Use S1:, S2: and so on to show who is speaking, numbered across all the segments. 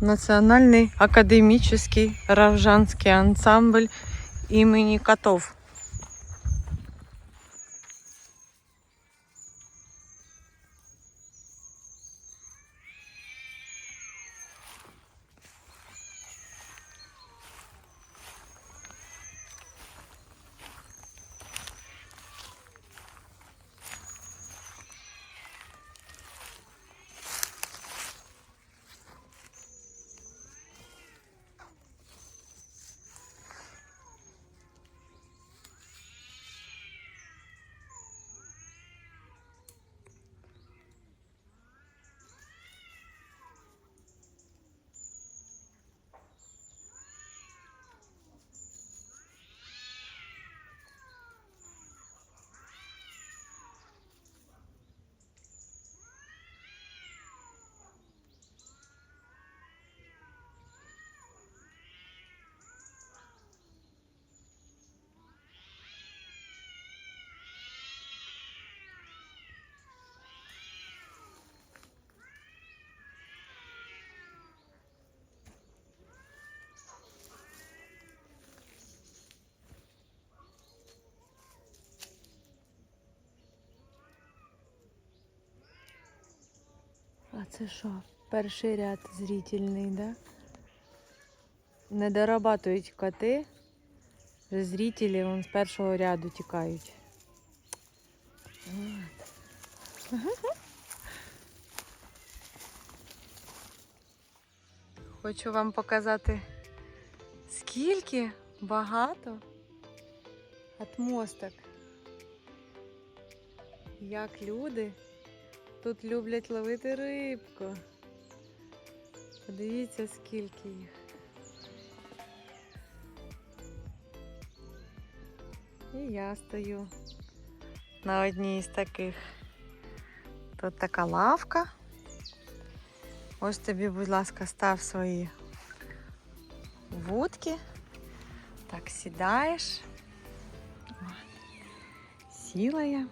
S1: Национальный академический рожанский ансамбль имени Котов. А це що? Перший ряд зрительний, да? Не дорабатують коти. Вже зрителі вон з першого ряду тікають. Хочу вам показати, скільки багато отмосток. Як люди тут люблять ловити рибку. Подивіться, скільки їх. І я стою на одній з таких. Тут така лавка. Ось тобі, будь ласка, став свої вудки. Так, сідаєш. Сіла я.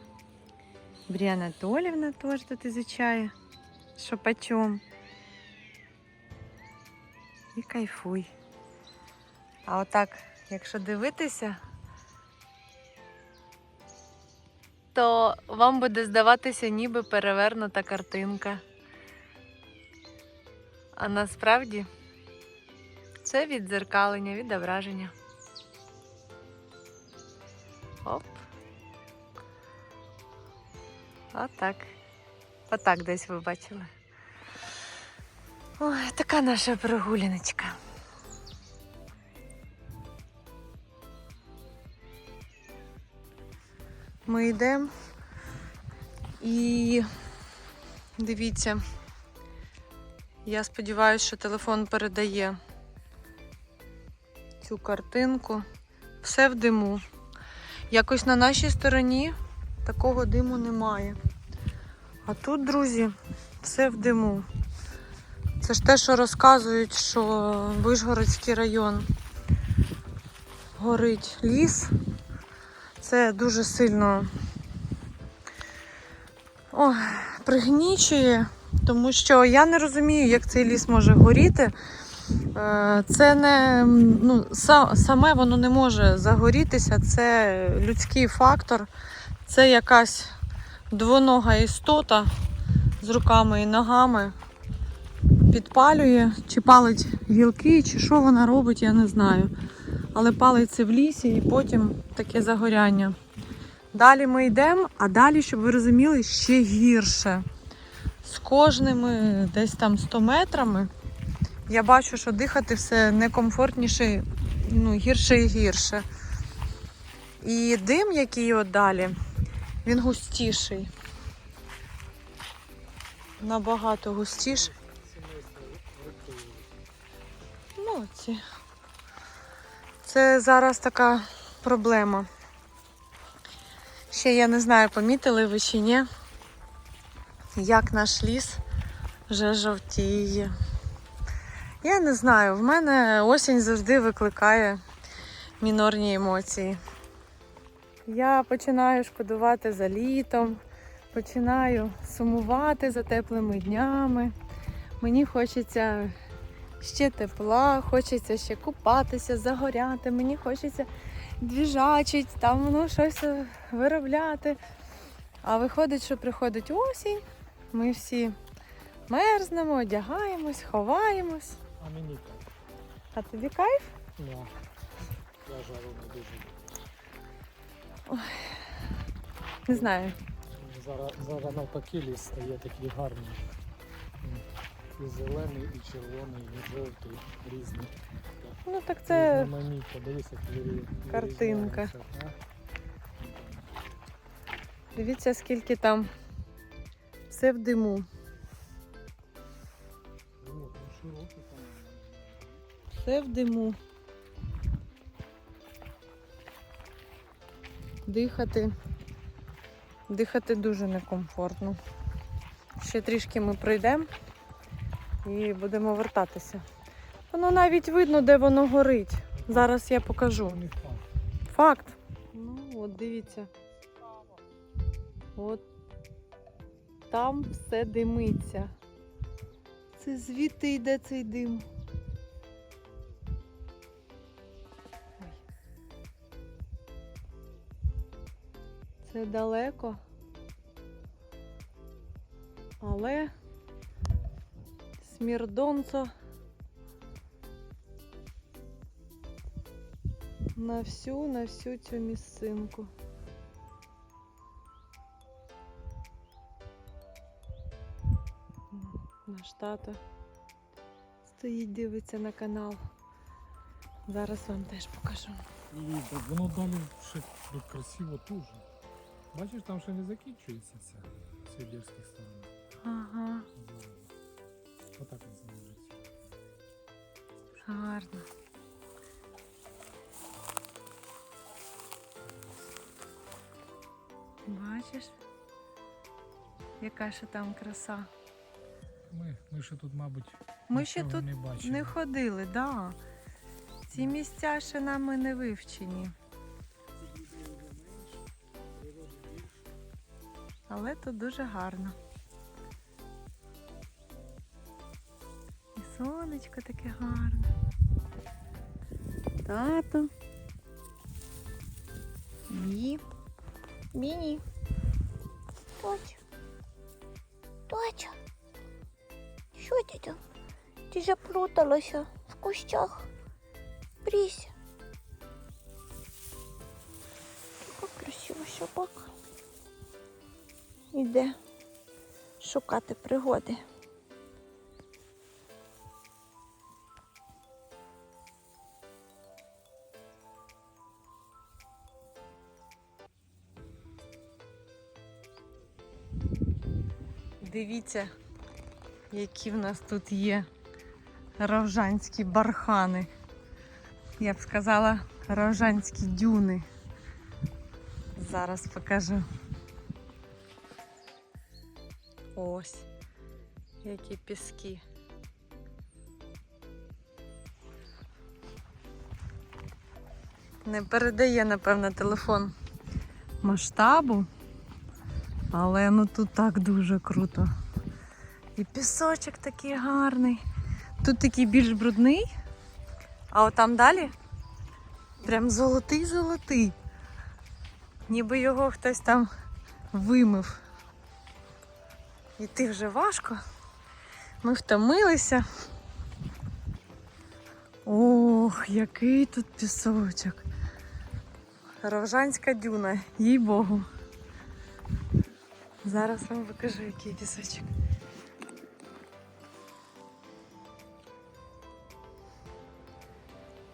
S1: Брія Анатолівна теж тут изучає, що почем. І кайфуй. А отак, якщо дивитися, то вам буде здаватися ніби перевернута картинка. А насправді це віддзеркалення, відображення. Отак. Отак десь ви бачили. Ой, така наша прогуляночка. Ми йдемо і дивіться, я сподіваюся, що телефон передає цю картинку. Все в диму. Якось на нашій стороні такого диму немає. А тут, друзі, все в диму. Це ж те, що розказують, що Вишгородський район горить ліс. Це дуже сильно О, пригнічує, тому що я не розумію, як цей ліс може горіти. Е, Це не ну, саме воно не може загорітися, це людський фактор, це якась двонога істота з руками і ногами підпалює, чи палить гілки, чи що вона робить, я не знаю. Але палить це в лісі і потім таке загоряння. Далі ми йдемо, а далі, щоб ви розуміли, ще гірше. З кожними десь там 100 метрами я бачу, що дихати все некомфортніше, ну, гірше і гірше. І дим, який от далі, він густіший. Набагато густіший. Молодці. Це зараз така проблема. Ще я не знаю, помітили ви чи ні, як наш ліс вже жовтіє. Я не знаю, в мене осінь завжди викликає мінорні емоції. Я починаю шкодувати за літом, починаю сумувати за теплими днями. Мені хочеться ще тепла, хочеться ще купатися, загоряти. Мені хочеться двіжачить, там ну, щось виробляти. А виходить, що приходить осінь, ми всі мерзнемо, одягаємось, ховаємось.
S2: А мені так.
S1: А тобі кайф?
S2: Ну, я жару не дуже.
S1: Не знаю.
S2: Зараз, зараз навпаки ліс стає такий гарний. І зелений, і червоний, і жовтий, різний.
S1: Ну так це
S2: як
S1: картинка. дивіться, скільки там все в диму. Все в диму. Дихати. Дихати дуже некомфортно. Ще трішки ми пройдемо і будемо вертатися. Воно навіть видно, де воно горить. Зараз я покажу.
S2: Факт.
S1: Ну, от дивіться. От там все димиться. Це звідти йде цей дим. Це далеко. Але смірдонцо на всю, на всю цю місцинку. Наш тато стоїть, дивиться на канал. Зараз вам теж покажу.
S2: І воно далі ще красиво дуже. Бачиш, там ще не закінчується це з сибірських сторон.
S1: Ага,
S2: Отак от залежить.
S1: гарно. Бачиш, яка ще там краса.
S2: Ми, ми ще тут, мабуть,
S1: Ми ще тут
S2: не
S1: не ходили, да. Ці місця ще нами не вивчені. Тут дуже гарно. І сонечко таке гарне. Тато. І Міні.
S3: Доця. Доця. Що ти там? Ти заплуталася в кущах. Бріся. Така красива собака. Іде шукати пригоди.
S1: Дивіться, які в нас тут є ровжанські бархани. Я б сказала, ровжанські дюни. Зараз покажу. Ось, які піски. Не передає, напевно, телефон масштабу. Але ну тут так дуже круто. І пісочок такий гарний. Тут такий більш брудний, а от там далі прям золотий-золотий. Ніби його хтось там вимив. Іти вже важко. Ми втомилися. Ох, який тут пісочок. Ровжанська дюна, їй Богу. Зараз вам покажу, який пісочок.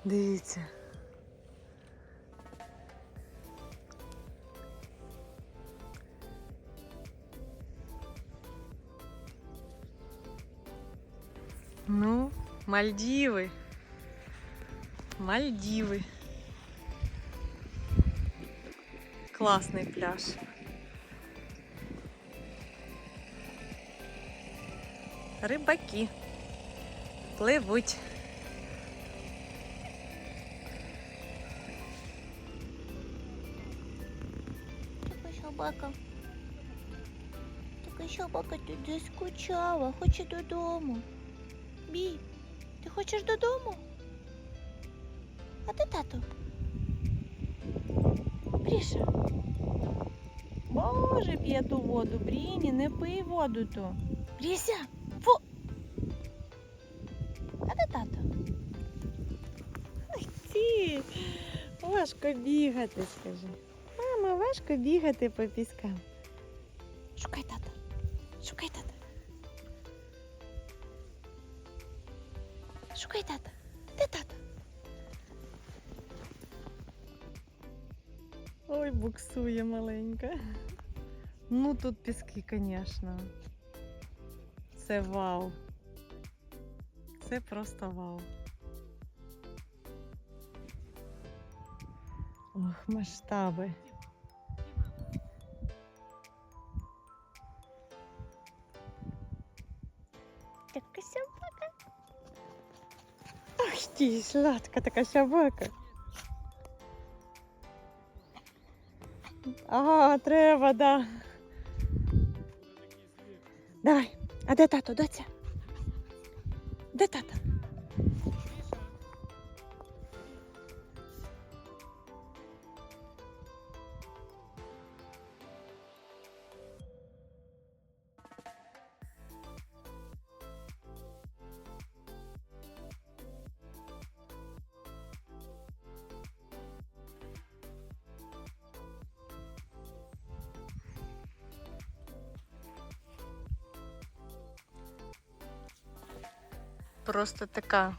S1: Дивіться. Мальдіви. Мальдіви. Класний пляж. Рибаки пливуть.
S3: Така собака. Така собака тут заскучала, хоче додому. Бі. Ти хочеш додому? А де тато? Бріша.
S1: Боже, п'є ту воду, Бріні, не пий воду ту.
S3: Бріся! Фу! А де тато?
S1: Ті, важко бігати, скажи. Мама, важко бігати по піскам.
S3: Шукай тата.
S1: Ой, маленька. Ну тут піски, звісно. Це вау. Це просто вау. Ох, масштаби.
S3: Така собака.
S1: Ах ти, сладка така собака. Ага, треба, да.
S3: Давай. А де тато, доця?
S1: Просто така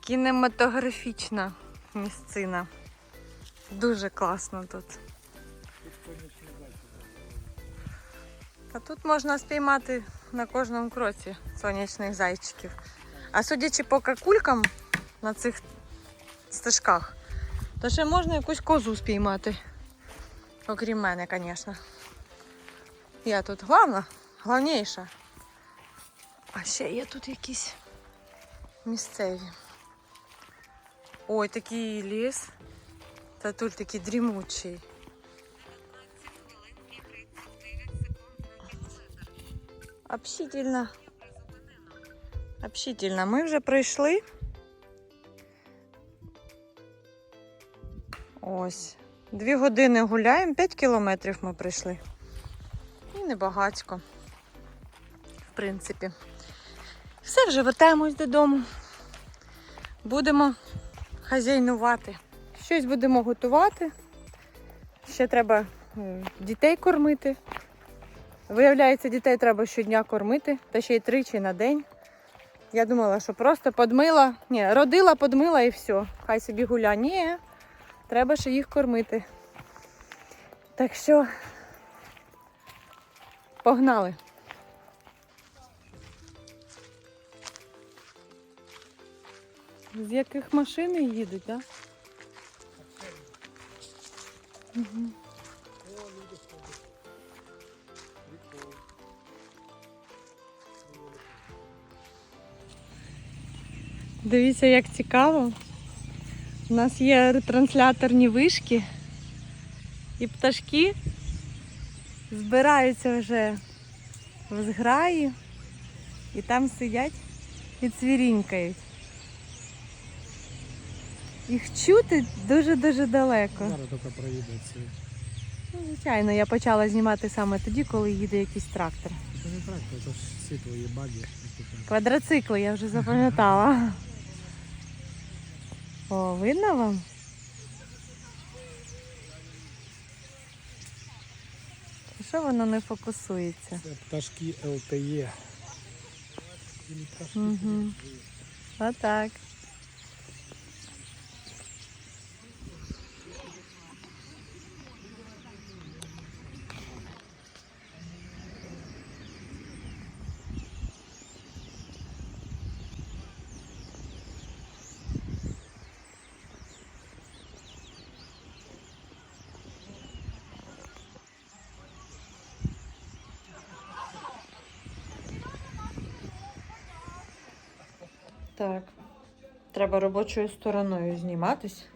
S1: кінематографічна місцина. Дуже класно тут. А тут можна спіймати на кожному кроці сонячних зайчиків. А судячи по какулькам на цих стежках, то ще можна якусь козу спіймати. Окрім мене, звісно. Я тут головна, головніша. А ще є тут якісь місцеві. Ой, такий ліс. Та тут такий дрімучий. Общительно. Общительно. Ми вже прийшли. Ось. Дві години гуляємо, 5 кілометрів ми прийшли. І небагацько. В принципі. Все, вже вертаємось додому. Будемо хазяйнувати. Щось будемо готувати. Ще треба е, дітей кормити. Виявляється, дітей треба щодня кормити, та ще й тричі на день. Я думала, що просто подмила, ні, родила, подмила і все. Хай собі гуля. Ні, треба ще їх кормити. Так що погнали. З яких машини їдуть, так? Угу. Дивіться, як цікаво. У нас є ретрансляторні вишки, і пташки збираються вже в зграї і там сидять і цвірінькають. Їх чути дуже-дуже далеко.
S2: Зараз тільки проїде це.
S1: Ну, звичайно, я почала знімати саме тоді, коли їде якийсь трактор.
S2: Це не трактор, це ж всі твої баги.
S1: Квадроцикли я вже запам'ятала. О, видно вам? Що воно не фокусується?
S2: Це пташки ЛТЕ.
S1: Угу. Отак. Так. Треба робочою стороною зніматись.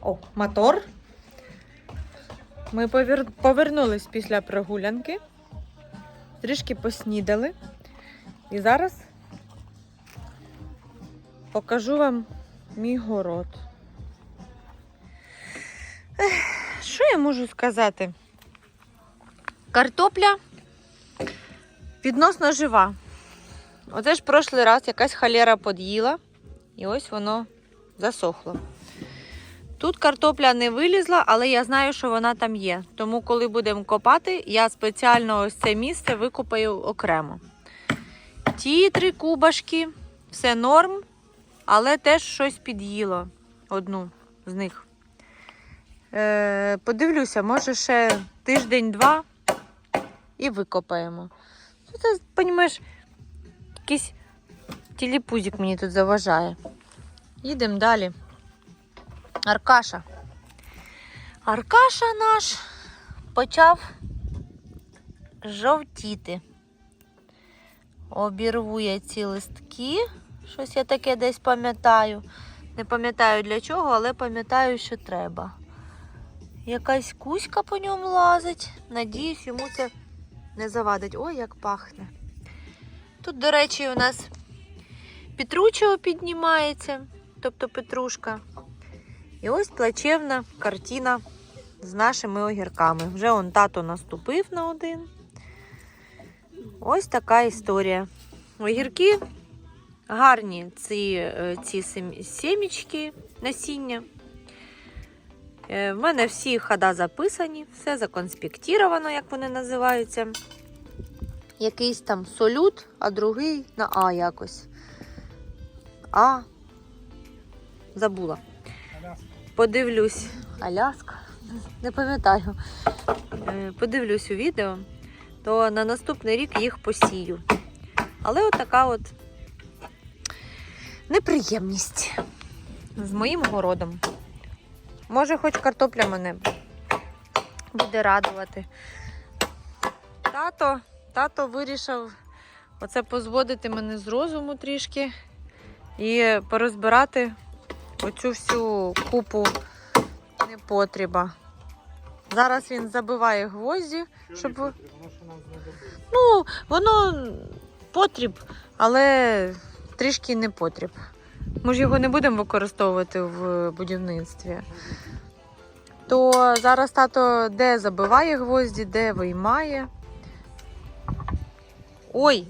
S1: О, мотор. Ми повер... повернулись після прогулянки. Трішки поснідали. І зараз покажу вам мій город. Що я можу сказати? Картопля відносно жива. Оце ж прошлий раз якась халера под'їла, і ось воно засохло. Тут картопля не вилізла, але я знаю, що вона там є. Тому, коли будемо копати, я спеціально ось це місце викопаю окремо. Ті три кубашки, все норм, але теж щось під'їло одну з них. Е, подивлюся, може ще тиждень-два і викопаємо. Це, розумієш, якийсь тіліпузик мені тут заважає. Їдемо далі. Аркаша. Аркаша наш почав жовтіти. Обірву я ці листки. Щось я таке десь пам'ятаю. Не пам'ятаю для чого, але пам'ятаю, що треба. Якась кузька по ньому лазить. Надіюсь, йому це не завадить. Ой, як пахне. Тут, до речі, у нас петручого піднімається, тобто петрушка. І ось плачевна картина з нашими огірками. Вже он тато наступив на один. Ось така історія. Огірки гарні ці, е, ці сімічки, насіння. Е, В мене всі хода записані, все законспектіровано, як вони називаються. Якийсь там солют, а другий на А якось. А. Забула.
S2: Аляска.
S1: Подивлюсь. Аляска. Не пам'ятаю. Е, Подивлюсь у відео, то на наступний рік їх посію. Але от така от неприємність з моїм городом. Може, хоч картопля мене буде радувати. Тато, тато вирішив оце позводити мене з розуму трішки і порозбирати оцю всю купу непотреба. Зараз він забиває гвозді, щоб.
S2: Воно.
S1: Ну, воно потріб, але трішки не потріб. Ми ж його не будемо використовувати в будівництві. То зараз тато де забиває гвозді, де виймає. Ой,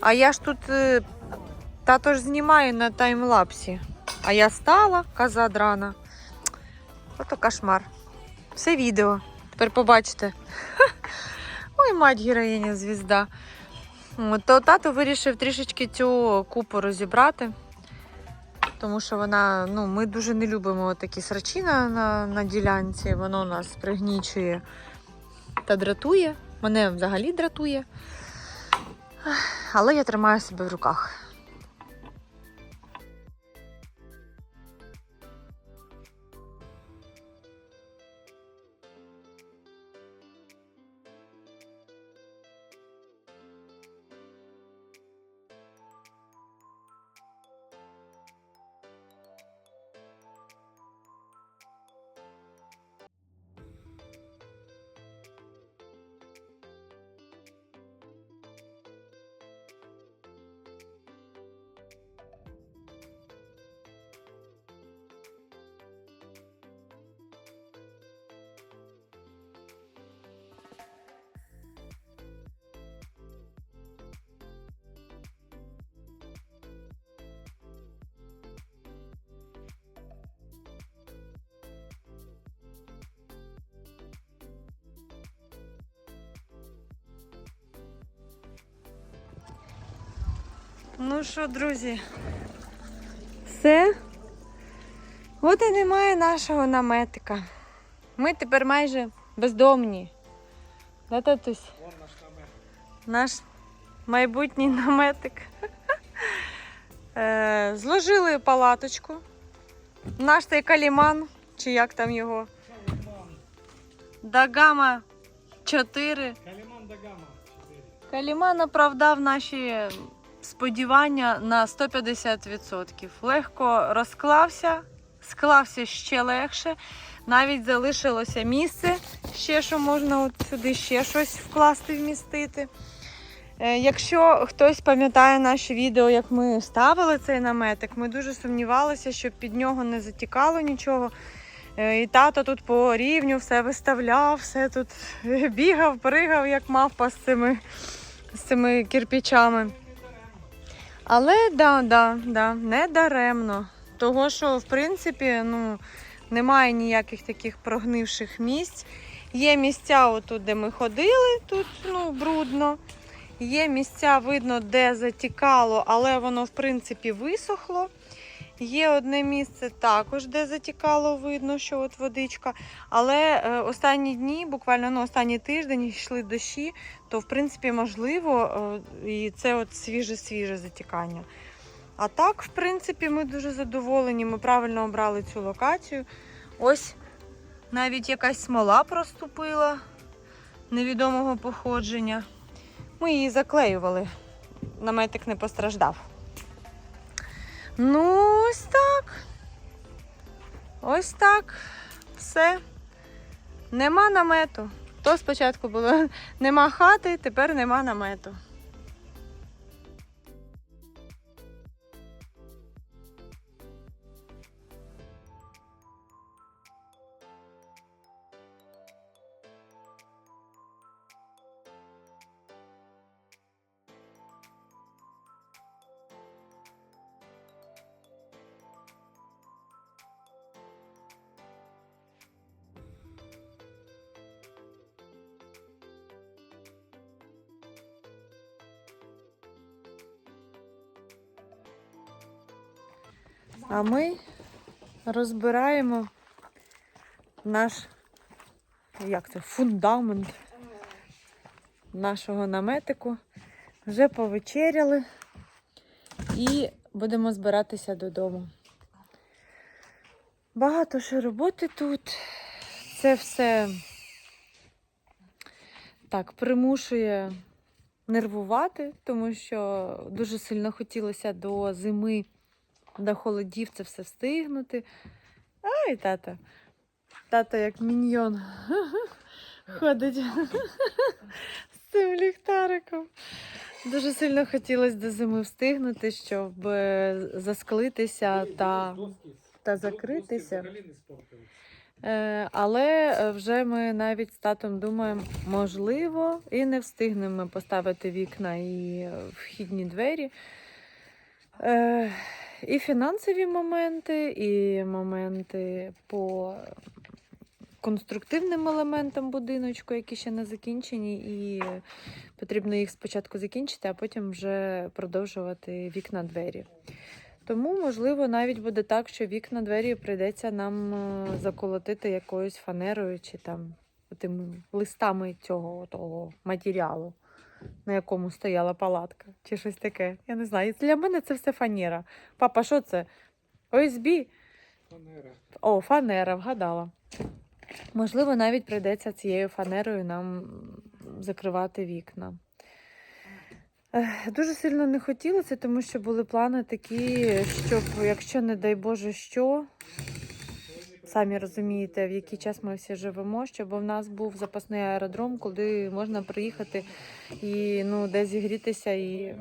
S1: а я ж тут е, тато ж знімає на таймлапсі. А я стала, коза драна. Ото кошмар. Все відео. Тепер побачите. Ой, мать героїня звізда. То тато вирішив трішечки цю купу розібрати. Тому що вона, ну, ми дуже не любимо такі срачі на, на, на ділянці. Воно нас пригнічує та дратує. Мене взагалі дратує. Але я тримаю себе в руках. Ну що, друзі, все. От і немає нашого наметика. Ми тепер майже бездомні. Да, татусь?
S2: Вон наш намет.
S1: Наш майбутній наметик. Е, Зложили палаточку. Наш цей каліман, чи як там його? Дагама 4.
S2: Каліман Дагама 4.
S1: Каліман оправдав наші сподівання на 150%. Легко розклався, склався ще легше. Навіть залишилося місце, ще що можна от сюди ще щось вкласти, вмістити. Е, Якщо хтось пам'ятає наше відео, як ми ставили цей наметик, ми дуже сумнівалися, щоб під нього не затікало нічого. Е, І тато тут по рівню все виставляв, все тут бігав, пригав, як мавпа з цими, з цими кирпичами. Але да, да, да, не даремно. Того, що в принципі ну, немає ніяких таких прогнивших місць. Є місця, отут, де ми ходили, тут ну, брудно. Є місця, видно, де затікало, але воно, в принципі, висохло. Є одне місце також, де затікало, видно, що от водичка. Але е, останні дні, буквально ну, останній тиждень йшли дощі, то в принципі можливо, е, і це от свіже-свіже затікання. А так, в принципі, ми дуже задоволені. Ми правильно обрали цю локацію. Ось навіть якась смола проступила невідомого походження. Ми її заклеювали. Наметик не постраждав. Ну, ось так. Ось так. Все. Нема намету. То спочатку було нема хати, тепер нема намету. А ми розбираємо наш як це, фундамент нашого наметику. Вже повечеряли і будемо збиратися додому. Багато ще роботи тут. Це все так примушує нервувати, тому що дуже сильно хотілося до зими до холодів це все встигнути. Ай, тата. Тата як міньйон ходить з цим ліхтариком. Дуже сильно хотілося до зими встигнути, щоб е, засклитися та, та закритися. Е, Але е, вже ми навіть з татом думаємо, можливо, і не встигнемо поставити вікна і вхідні двері. І фінансові моменти, і моменти по конструктивним елементам будиночку, які ще не закінчені, і потрібно їх спочатку закінчити, а потім вже продовжувати вікна двері. Тому, можливо, навіть буде так, що вікна двері прийдеться нам е, заколотити якоюсь фанерою чи там тим листами цього того матеріалу, на якому стояла палатка, чи щось таке. Я не знаю. Для мене це все фанера. Папа, що це? ОСБ?
S2: Фанера.
S1: О, фанера, вгадала. Можливо, навіть прийдеться цією фанерою нам закривати вікна. Дуже сильно не хотілося, тому що були плани такі, щоб, якщо не дай Боже, що, самі розумієте, в який час ми всі живемо, щоб в нас був запасний аеродром, куди можна приїхати і ну, десь зігрітися, і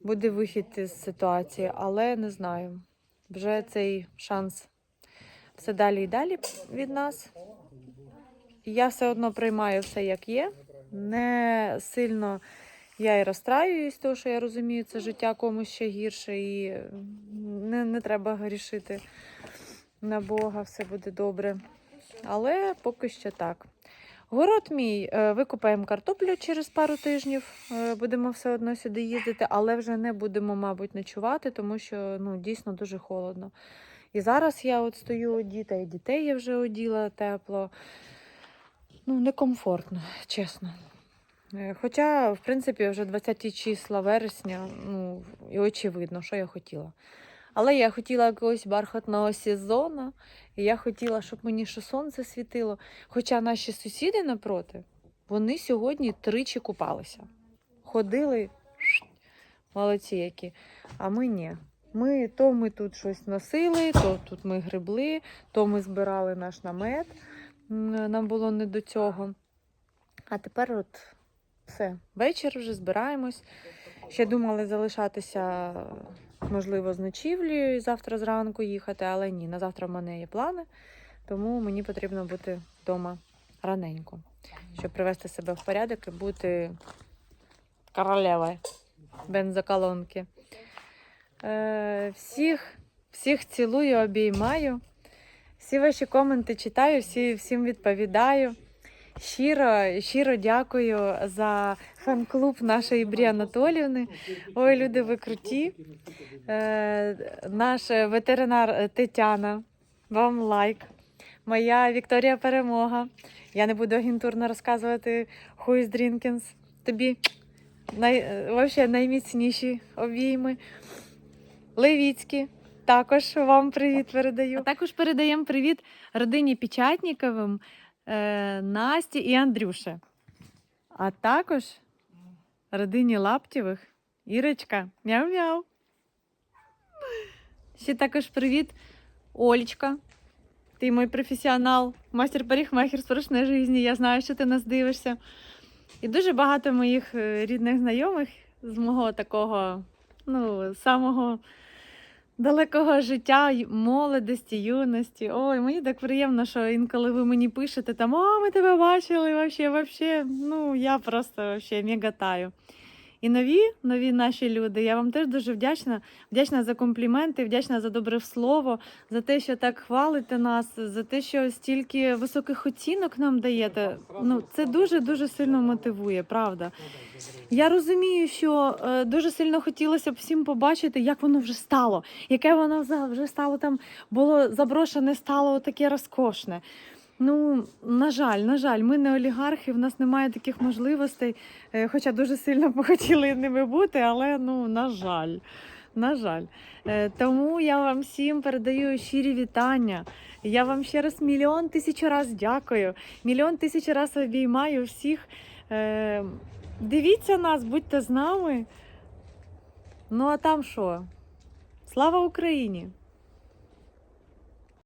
S1: буде вихід із ситуації. Але не знаю, вже цей шанс все далі і далі від нас. Я все одно приймаю все як є. Не сильно я і розстраююсь, тому що я розумію, це життя комусь ще гірше, і не, не треба грішити на Бога, все буде добре. Але поки що так. Город мій, е, викопаємо картоплю через пару тижнів. е, Будемо все одно сюди їздити, але вже не будемо, мабуть, ночувати, тому що ну, дійсно дуже холодно. І зараз я от стою одіта, і дітей я вже оділа тепло. Ну, некомфортно, чесно. Е, Хоча, в принципі, вже 20 числа вересня, ну, і очевидно, що я хотіла. Але я хотіла якогось бархатного сезону, і я хотіла, щоб мені ще сонце світило. Хоча наші сусіди напроти, вони сьогодні тричі купалися. Ходили, молодці які, а ми ні. Ми то ми тут щось носили, то тут ми грибли, то ми збирали наш намет. Нам було не до цього. А тепер от Все, вечір вже збираємось. Ще думали залишатися, можливо, з ночівлею і завтра зранку їхати, але ні, на завтра в мене є плани, тому мені потрібно бути вдома раненько, щоб привести себе в порядок і бути королевою бензоколонки. Е, всіх, всіх цілую, обіймаю. Всі ваші коменти читаю, всі, всім відповідаю. Щиро, щиро дякую за фан-клуб нашої Брі Анатоліївни. Ой, люди, ви круті. Е, наш ветеринар Тетяна, вам лайк. Моя Вікторія Перемога. Я не буду агентурно розказувати who is drinkings. Тобі най, е, вообще найміцніші обійми. Левіцькі. Також вам привіт передаю. А також передаємо привіт родині Печатніковим, е, Насті і Андрюше. А також родині Лаптєвих Ірочка. Мяу-мяу. Ще також привіт, Олечка. Ти мій професіонал, мастер парикмахер страшної житті. Я знаю, що ти нас дивишся. І дуже багато моїх е, рідних знайомих з мого такого, ну, самого далекого життя, молодості, юності. Ой, мені так приємно, що інколи ви мені пишете там, о, ми тебе бачили, вообще, вообще. Ну, я просто вообще мегатаю. І нові, нові наші люди. Я вам теж дуже вдячна. Вдячна за компліменти, вдячна за добре слово, за те, що так хвалите нас, за те, що стільки високих оцінок нам даєте. Ну, це дуже дуже сильно мотивує, правда. Я розумію, що е, дуже сильно хотілося б всім побачити, як воно вже стало, яке воно вже стало там, було заброшене, стало таке розкошне. Ну, на жаль, на жаль, ми не олігархи, в нас немає таких можливостей, е, хоча дуже сильно б хотіли ними бути, але ну, на жаль. На жаль. Е, Тому я вам всім передаю щирі вітання. Я вам ще раз мільйон тисяч раз дякую. Мільйон тисяч раз обіймаю всіх. Е, Дивіться нас, будьте з нами. Ну а там що? Слава Україні!